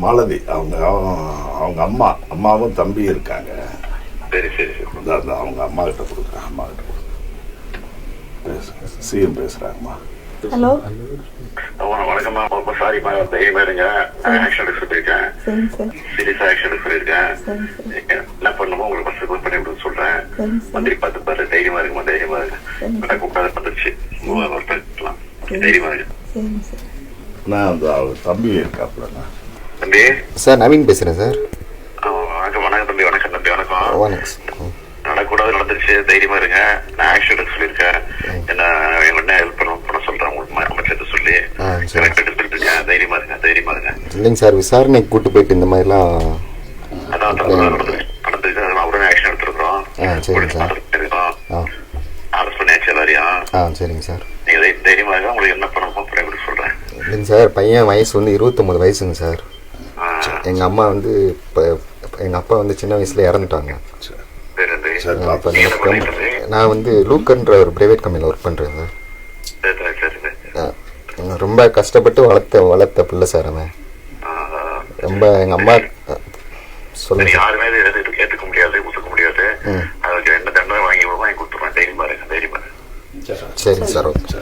மாலதி அவங்க அவங்க- அம்மா அம்மாவும் தம்பி இருக்காங்க. சரி சரி சரி. அந்த அவங்க அம்மா கிட்ட கொடுக்குறேன் அம்மா கிட்ட கொடுக்குறேன். சிஎம் பேசுகிறாங்கம்மா ஹலோ. வணக்கம்மா ரொம்ப சாரிம்மா தைரியமா இருங்க. ஆக்ஷன் சார் சீரியஸா ஆக்ஷன் என்ன பண்ணுமோ உங்களுக்கு ஃபர்ஸ்ட் கால் பண்ணி விட சொல்றேன். மந்திரி பார்த்து பாரு. தைரியமா இருக்குமா தைரியமா இருக்கு கூப்பிடாத வரலாம் தைரியமா இருக்கு நான் அந்த அவங்க தம்பி இருக்காப்புலண்ணா. தம்பி. சார் நவீன் பேசுகிறேன் சார். வணக்கம் வணக்கம் தம்பி வணக்கம் தம்பி வணக்கம். நடக்கூடாது நடந்துருச்சு. தைரியமா இருங்க. நான் ஆக்ஷன் எடுக்க சொல்லியிருக்கேன். என்ன என்ன ஹெல்ப் பண்ண பண்ண சொல்றேன் உங்களுக்கு அமைச்சர்கிட்ட சொல்லி. இருக்கேன் தைரியமா இருங்க தைரியமா இருங்க. இல்லைங்க சார் விசாரணைக்கு கூட்டு போயிட்டு இந்த மாதிரிலாம் அதான் நடந்துருக்கு அதனால உடனே ஆக்ஷன் ஆ அரெஸ்ட் பண்ணியாச்சு எல்லாரையும். ஆ சரிங்க சார். நீங்க தை- தைரியமா இருங்க. உங்களுக்கு என்ன பண்ணணுமோ பண்ணி கொடுக்க சொல்றேன். இல்லைங்க சார் பையன் வயசு வந்து இருபத்தொம்போது வயசுங்க சார். எங்கள் அம்மா வந்து இப்போ எங்கள் அப்பா வந்து சின்ன வயசில் இறந்துட்டாங்க. சரி சரி. சரி இருந்தீங்க? நான் வந்து லூக்கன்ற ஒரு ப்ரைவேட் கம்பெனியில் ஒர்க் பண்ணுறேன் சார் சரி சரி, சரி. சரி ரொம்ப கஷ்டப்பட்டு வளர்த்த வளர்த்த பிள்ளை சார் அவன். ரொம்ப எங்கள் அம்மா சொல்லுங்க சார் யாருமே ஏத்துக்க முடியாது ஒத்துக்க முடியாது. அதுக்கு என்ன தண்டனை வாங்கி வாங்கி கொடுத்துருவேன் தைரியமா இருங்க தைரியமா இருங்க. சரிங்க சார் ஓகே.